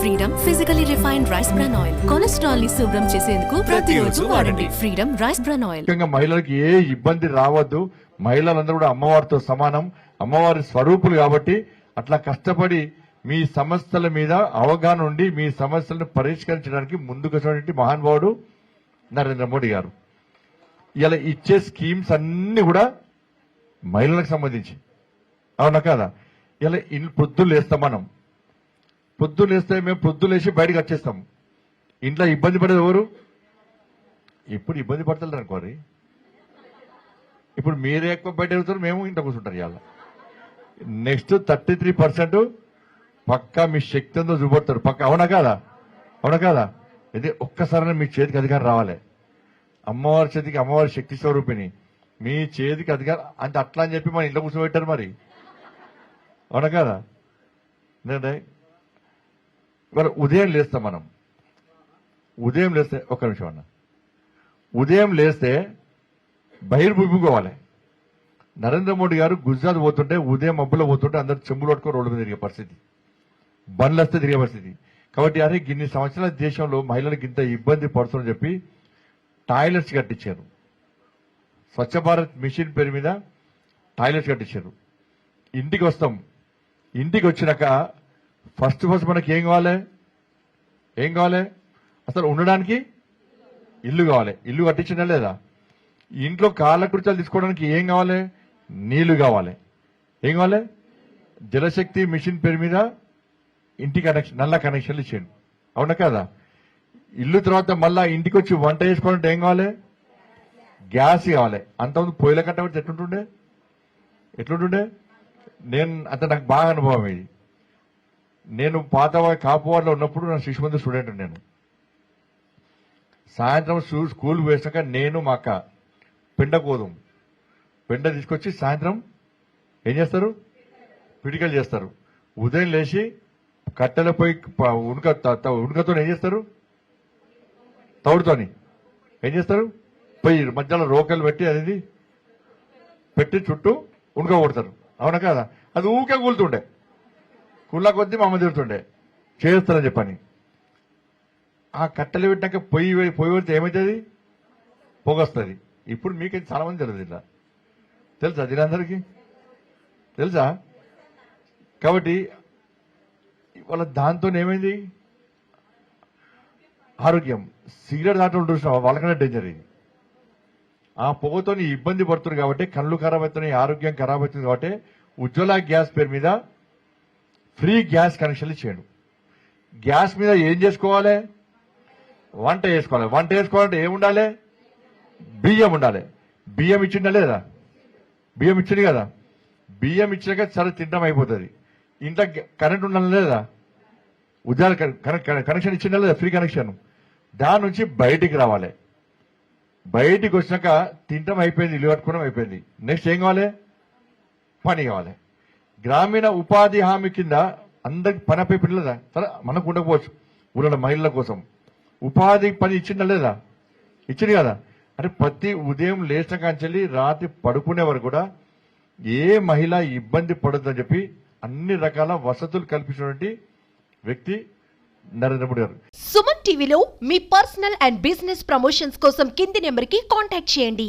Freedom physically refined rice bran oil కొలెస్ట్రాల్ని శుభ్రం చేసేందుకు ప్రతిరోజు వాడండి. ఫ్రీడమ్ రైస్ బ్రాన్ ఆయిల్ ముఖ్యంగా మహిళలకు ఏ ఇబ్బంది రావద్దు. మహిళలందరూ కూడా అమ్మవారితో సమానం. అమ్మవారి స్వరూపులు కాబట్టి అట్లా కష్టపడి మీ సమస్యల మీద అవగాహన ఉండి మీ సమస్యలను పరిష్కరించడానికి ముందుకు వచ్చినటువంటి మహానుభావుడు నరేంద్ర మోడీ గారు. ఇలా ఇచ్చే స్కీమ్స్ అన్ని కూడా మహిళలకు సంబంధించి. అవునా కదా? ఇలా పొద్దులు వేస్తాం మనం. పొద్దులేస్తే మేము పొద్దులేసి బయటకు వచ్చేస్తాం. ఇంట్లో ఇబ్బంది పడేది ఎవరు? ఇప్పుడు ఇబ్బంది పడతలేదు అనుకోరి ఇప్పుడు మీరే ఎక్కువ బయట వెళ్తారు మేము ఇంట్లో కూర్చుంటారు ఇవాళ. నెక్స్ట్ థర్టీ త్రీ పర్సెంట్ పక్కా మీ శక్తి ఉందో చూపడతారు. పక్క అవునా కాదా? అవునా కాదా? ఇది ఒక్కసారి మీ చేతికి అధికారం రావాలి. అమ్మవారి చేతికి అమ్మవారి శక్తి స్వరూపిణి. మీ చేతికి అధికారం అంటే అట్లా అని చెప్పి మన ఇంట్లో కూర్చోబెట్టారు మరి. అవునా కాదా? ఎందుకంటే మరి ఉదయం లేస్తాం మనం. ఉదయం లేస్తే ఒక్క నిమిషం అన్న. ఉదయం లేస్తే బహిర్భూమికోవాలి నరేంద్ర మోడీ గారు గుజరాత్ పోతుంటే ఉదయం మబ్బులో పోతుంటే అందరు చెంబులు పట్టుకొని రోడ్డు మీద తిరిగే పరిస్థితి. బండ్లు వస్తే తిరిగే పరిస్థితి. కాబట్టి అరే ఇన్ని సంవత్సరాల దేశంలో మహిళలకు ఇంత ఇబ్బంది పడుతుందని చెప్పి టాయిలెట్స్ కట్టించారు. స్వచ్ఛ భారత్ మిషన్ పేరు మీద టాయిలెట్స్ కట్టించారు. ఇంటికి వస్తాం. ఇంటికి వచ్చినాక ఫస్ట్ ఫస్ట్ మనకి ఏం కావాలి? ఏం కావాలి? అసలు ఉండడానికి ఇల్లు కావాలి. ఇల్లు కట్టించినా లేదా? ఇంట్లో కాళ్ళ తీసుకోవడానికి ఏం కావాలి? నీళ్ళు కావాలి. ఏం కావాలి? జలశక్తి మిషన్ పేరు మీద ఇంటి కనెక్షన్ నల్ల కనెక్షన్లు ఇచ్చేయండి. అవునా కదా? ఇల్లు తర్వాత మళ్ళా ఇంటికి వచ్చి వంట చేసుకోవాలంటే ఏం కావాలి? గ్యాస్ కావాలి. అంతకుముందు పొయ్యిల కట్టబట్టి ఎట్లుంటుండే? ఎట్లుంటుండే? నేను అంత నాకు బాగా అనుభవం ఇది. నేను పాత కాపువాడలో ఉన్నప్పుడు నా శిశుమంది స్టూడెంట్ నేను. సాయంత్రం స్కూల్ వేసాక నేను మా అక్క పెండ కోదుం పెండ తీసుకొచ్చి సాయంత్రం ఏం చేస్తారు? పిడికలు చేస్తారు. ఉదయం లేచి కట్టెలపై ఉనుక ఉనుకతో త- త- ఏం చేస్తారు? తౌడుతోని. ఏం చేస్తారు? పోయి మధ్యలో రోకలు పెట్టి అది పెట్టి చుట్టూ ఉనుక కొడతారు అవునా కదా? అది ఊకే కూలుతుండే. కుళ్ళ కొద్దీ మా అమ్మ తిడుతుండే. చేస్తారని చెప్పని. ఆ కట్టెలు పెట్టాక పొయ్యి పొయ్యి పెడితే ఏమవుతుంది పొగొస్తుంది. ఇప్పుడు మీకు చాలా మంది తెలియదు ఇలా. తెలుసా దీనందరికీ? తెలుసా? కాబట్టి వాళ్ళ దాంతో ఏమైంది? ఆరోగ్యం. సిగరెట్ దాంట్లో చూసిన వాళ్ళకన్నా డేంజర్ ఇది. ఆ పొగతో ఇబ్బంది పడుతుంది కాబట్టి కళ్ళు ఖరాబ్ అవుతున్నాయి ఆరోగ్యం ఖరాబ్ అవుతుంది కాబట్టి ఉజ్వల గ్యాస్ పేరు మీద ఫ్రీ గ్యాస్ కనెక్షన్లు ఇచ్చేయండి. గ్యాస్ మీద ఏం చేసుకోవాలి? వంట చేసుకోవాలి. వంట చేసుకోవాలంటే ఏం ఉండాలి? బియ్యం ఉండాలి. బియ్యం ఇచ్చిండా లేదా? బియ్యం ఇచ్చింది కదా. బియ్యం ఇచ్చినాక సరే తినడం అయిపోతుంది. ఇంట్లో కరెంట్ ఉండాలి లేదా? ఉద్యాల కనెక్షన్ ఇచ్చిందా లేదా? Free connection. దాని నుంచి బయటికి రావాలి. బయటికి వచ్చినాక తింటం అయిపోయింది ఇల్లు కట్టుకోవడం అయిపోయింది. నెక్స్ట్ ఏం కావాలి? పని కావాలి. గ్రామీణ ఉపాధి హామీ కింద అందరికి పని అప్పై పెట్టలేదా సరే మనకు ఉండకపోవచ్చు. ఊళ్ళో మహిళల కోసం. ఉపాధి పని ఇచ్చిందా లేదా? ఇచ్చింది కదా. అంటే ప్రతి ఉదయం లేచిన కాంచెల్లి రాత్రి పడుకునే వరకు కూడా ఏ మహిళ ఇబ్బంది పడొద్దని చెప్పి అన్ని రకాల వసతులు కల్పించినటువంటి వ్యక్తి నరేంద్ర మోడీ గారు. సుమన్ టీవీలో మీ పర్సనల్ అండ్ బిజినెస్ ప్రమోషన్స్ కోసం కింది నెంబర్కి కాంటాక్ట్ చేయండి.